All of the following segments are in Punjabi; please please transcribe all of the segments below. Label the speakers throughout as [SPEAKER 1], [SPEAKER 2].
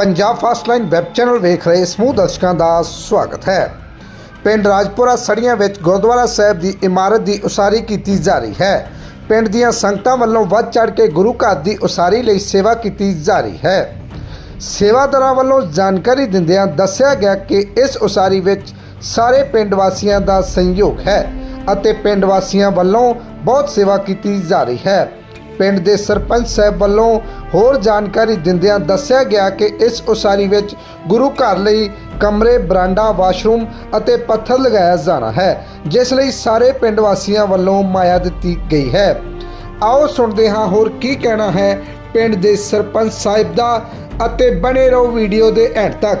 [SPEAKER 1] Punjab first line web channel ਵੇਖ ਰਹੇ ਸਮੂਹ ਦਰਸ਼ਕਾਂ ਦਾ ਸਵਾਗਤ ਹੈ। ਪਿੰਡ ਰਾਜਪੁਰਾ ਸੜੀਆਂ ਵਿੱਚ ਗੁਰਦੁਆਰਾ ਸਾਹਿਬ ਦੀ ਇਮਾਰਤ ਦੀ ਉਸਾਰੀ ਕੀਤੀ ਜਾ ਰਹੀ ਹੈ। ਪਿੰਡ ਦੀਆਂ ਸੰਗਤਾਂ ਵੱਲੋਂ ਵੱਧ ਚੜ ਕੇ ਗੁਰੂ ਘਰ ਦੀ ਉਸਾਰੀ ਲਈ ਸੇਵਾ ਕੀਤੀ ਜਾ ਰਹੀ ਹੈ। ਸੇਵਾਦਾਰਾਂ ਵੱਲੋਂ ਜਾਣਕਾਰੀ ਦਿੰਦਿਆਂ ਦੱਸਿਆ ਗਿਆ ਕਿ ਇਸ ਉਸਾਰੀ ਵਿੱਚ ਸਾਰੇ ਪਿੰਡ ਵਾਸੀਆਂ ਦਾ ਸਹਿਯੋਗ ਹੈ ਅਤੇ ਪਿੰਡ ਵਾਸੀਆਂ ਵੱਲੋਂ ਬਹੁਤ ਸੇਵਾ ਕੀਤੀ ਜਾ ਰਹੀ ਹੈ। ਪਿੰਡ ਦੇ ਸਰਪੰਚ ਸਾਹਿਬ ਵੱਲੋਂ ਹੋਰ ਜਾਣਕਾਰੀ ਦਿੰਦਿਆਂ ਦੱਸਿਆ ਗਿਆ ਕਿ ਇਸ ਉਸਾਰੀ ਵਿੱਚ ਗੁਰੂ ਘਰ ਲਈ ਕਮਰੇ, ਬਰਾਂਡਾ, ਵਾਸ਼ਰੂਮ ਅਤੇ ਪੱਥਰ ਲਗਾਇਆ ਜਾਣਾ ਹੈ, ਜਿਸ ਲਈ ਸਾਰੇ ਪਿੰਡ ਵਾਸੀਆਂ ਵੱਲੋਂ ਮਾਇਆ ਦਿੱਤੀ ਗਈ ਹੈ। ਆਓ ਸੁਣਦੇ ਹਾਂ ਹੋਰ ਕੀ ਕਹਿਣਾ ਹੈ ਪਿੰਡ ਦੇ ਸਰਪੰਚ ਸਾਹਿਬ ਦਾ ਅਤੇ ਬਣੇ ਰਹੋ ਵੀਡੀਓ ਦੇ ਐਂਡ ਤੱਕ।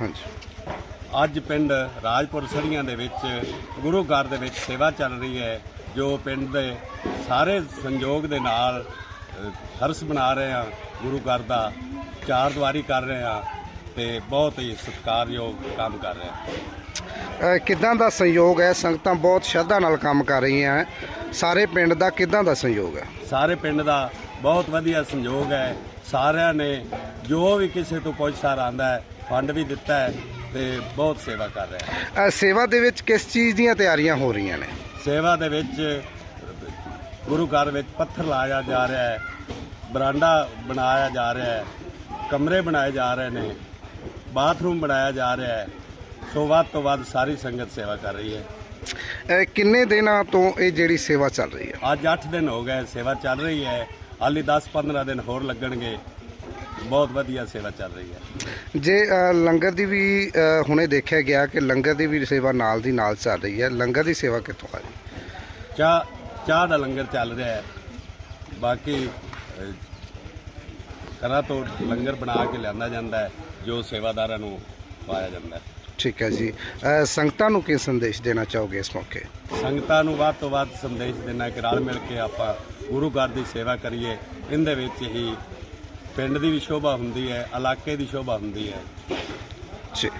[SPEAKER 1] ਹਾਂਜੀ।
[SPEAKER 2] ਅੱਜ ਪਿੰਡ ਰਾਜਪੁਰ ਸੜੀਆਂ ਦੇ ਵਿੱਚ ਗੁਰੂ ਘਰ ਦੇ ਵਿੱਚ ਸੇਵਾ ਚੱਲ ਰਹੀ ਹੈ ਜੋ ਪਿੰਡ ਦੇ ਸਾਰੇ ਸੰਯੋਗ ਦੇ ਨਾਲ ਹਰਸ ਬਣਾ ਰਹੇ ਆ ਗੁਰੂ ਘਰ ਦਾ ਚਾਰ ਦੀਵਾਰੀ ਕਰ ਰਹੇ ਆ ਤੇ ਬਹੁਤ ਹੀ ਸਤਿਕਾਰਯੋਗ ਕੰਮ ਕਰ ਰਹੇ ਆ
[SPEAKER 1] ਕਿੱਦਾਂ ਦਾ ਸਹਿਯੋਗ ਹੈ? ਸੰਗਤਾਂ ਬਹੁਤ ਸ਼ਰਧਾ ਨਾਲ ਕੰਮ ਕਰ ਰਹੀਆਂ ਸਾਰੇ ਪਿੰਡ ਦਾ ਕਿੱਦਾਂ ਦਾ ਸਹਿਯੋਗ ਹੈ?
[SPEAKER 2] ਸਾਰੇ ਪਿੰਡ ਦਾ ਬਹੁਤ ਵਧੀਆ ਸੰਯੋਗ ਹੈ। ਸਾਰਿਆਂ ਨੇ ਜੋ ਵੀ ਕਿਸੇ ਤੋਂ ਪੁੱਛ ਸਾਰ ਆਂਦਾ ਹੈ ਫੰਡ ਵੀ ਦਿੱਤਾ ਹੈ ਤੇ ਬਹੁਤ ਸੇਵਾ ਕਰ ਰਿਹਾ ਹੈ।
[SPEAKER 1] ਸੇਵਾ ਦੇ ਵਿੱਚ ਕਿਸ ਚੀਜ਼ ਦੀਆਂ ਤਿਆਰੀਆਂ ਹੋ ਰਹੀਆਂ ਨੇ?
[SPEAKER 2] ਸੇਵਾ ਦੇ ਵਿੱਚ ਗੁਰੂ ਘਰ ਵਿੱਚ ਪੱਥਰ ਲਾਇਆ ਜਾ ਰਿਹਾ ਹੈ ਬਰਾਂਡਾ ਬਣਾਇਆ ਜਾ ਰਿਹਾ ਹੈ ਕਮਰੇ ਬਣਾਏ ਜਾ ਰਹੇ ਨੇ ਬਾਥਰੂਮ ਬਣਾਇਆ ਜਾ ਰਿਹਾ ਹੈ ਸੋ ਵੱਧ ਤੋਂ ਵੱਧ ਸਾਰੀ ਸੰਗਤ ਸੇਵਾ ਕਰ ਰਹੀ ਹੈ।
[SPEAKER 1] ਅਹ ਕਿੰਨੇ ਦਿਨਾਂ ਤੋਂ ਇਹ ਜਿਹੜੀ ਸੇਵਾ ਚੱਲ ਰਹੀ ਹੈ?
[SPEAKER 2] ਅੱਜ 8 ਦਿਨ ਹੋ ਗਏ ਸੇਵਾ ਚੱਲ ਰਹੀ ਹੈ। ਹਾਲੀ 10-15 ਦਿਨ ਹੋਰ ਲੱਗਣਗੇ। ਬਹੁਤ ਵਧੀਆ ਸੇਵਾ ਚੱਲ ਰਹੀ ਹੈ।
[SPEAKER 1] ਜੇ ਲੰਗਰ ਦੀ ਵੀ ਹੁਣੇ ਦੇਖਿਆ ਗਿਆ ਕਿ ਲੰਗਰ ਦੀ ਵੀ ਸੇਵਾ ਨਾਲ ਦੀ ਨਾਲ ਚੱਲ ਰਹੀ ਹੈ। ਲੰਗਰ ਦੀ ਸੇਵਾ ਕਿੱਥੋਂ ਆ ਰਹੀ?
[SPEAKER 2] ਚਾਹ ਚਾਹ ਦਾ ਲੰਗਰ ਚੱਲ ਰਿਹਾ ਹੈ। ਬਾਕੀ ਅਹ, ਘਰਾਂ ਤੋਂ ਲੰਗਰ ਬਣਾ ਕੇ ਲਿਆਂਦਾ ਜਾਂਦਾ ਹੈ ਜੋ ਸੇਵਾਦਾਰਾਂ ਨੂੰ ਪਾਇਆ ਜਾਂਦਾ ਹੈ।
[SPEAKER 1] ਠੀਕ ਹੈ ਜੀ। ਸੰਗਤਾਂ ਨੂੰ ਕੀ ਸੰਦੇਸ਼ ਦੇਣਾ ਚਾਹੋਗੇ ਇਸ ਮੌਕੇ?
[SPEAKER 2] ਸੰਗਤਾਂ ਨੂੰ ਵੱਧ ਤੋਂ ਵੱਧ ਸੰਦੇਸ਼ ਦੇਣਾ ਕਿ ਰਲ ਮਿਲ ਕੇ ਆਪਾਂ ਗੁਰੂ ਘਰ ਦੀ ਸੇਵਾ ਕਰੀਏ। ਇਹਦੇ ਵਿੱਚ ਹੀ ਪਿੰਡ ਦੀ ਵੀ ਸ਼ੋਭਾ ਹੁੰਦੀ ਹੈ ਇਲਾਕੇ ਦੀ ਸ਼ੋਭਾ ਹੁੰਦੀ ਹੈ।
[SPEAKER 1] ਜੀ।